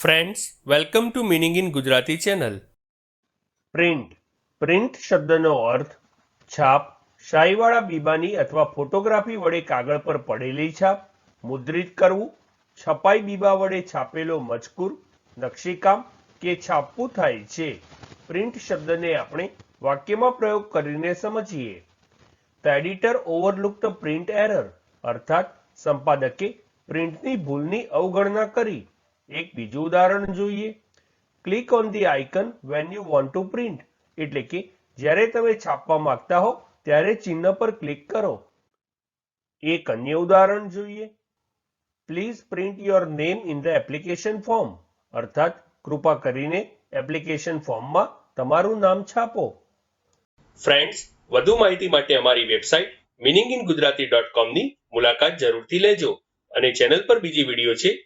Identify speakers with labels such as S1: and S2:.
S1: Friends welcome to meaning in Gujarati channel
S2: print print શબ્દનો અર્થ છાપ, શાહીવાળા બીબાની અથવા ફોટોગ્રાફી વડે કાગળ પર પડેલી છાપ, મુદ્રિત કરવું, છપાઈ બીબા વડે છાપેલો મજકૂર, નકશીકામ કે છાપવું થાય છે. પ્રિન્ટ શબ્દને આપણે વાક્યમાં પ્રયોગ કરીને સમજીએ. The editor overlook the print error અર્થાત સંપાદકે પ્રિન્ટની ભૂલની અવગણના કરી. એક બીજું ઉદાહરણ જોઈએ. Click on the icon when you want to print એટલે કે જ્યારે તમે છાપવા માંગતા હો, ત્યારે ચિહ્ન પર ક્લિક કરો. એક અન્ય ઉદાહરણ જોઈએ. Please print your name in the application form અર્થાત, કૃપા કરીને એપ્લિકેશન ફોર્મમાં તમારું નામ છાપો.
S1: ફ્રેન્ડ્સ વધુ માહિતી માટે અમારી website meaning in Gujarati dot કોમની મુલાકાત જરૂરથી લેજો અને ચેનલ પર બીજી વીડિયો છે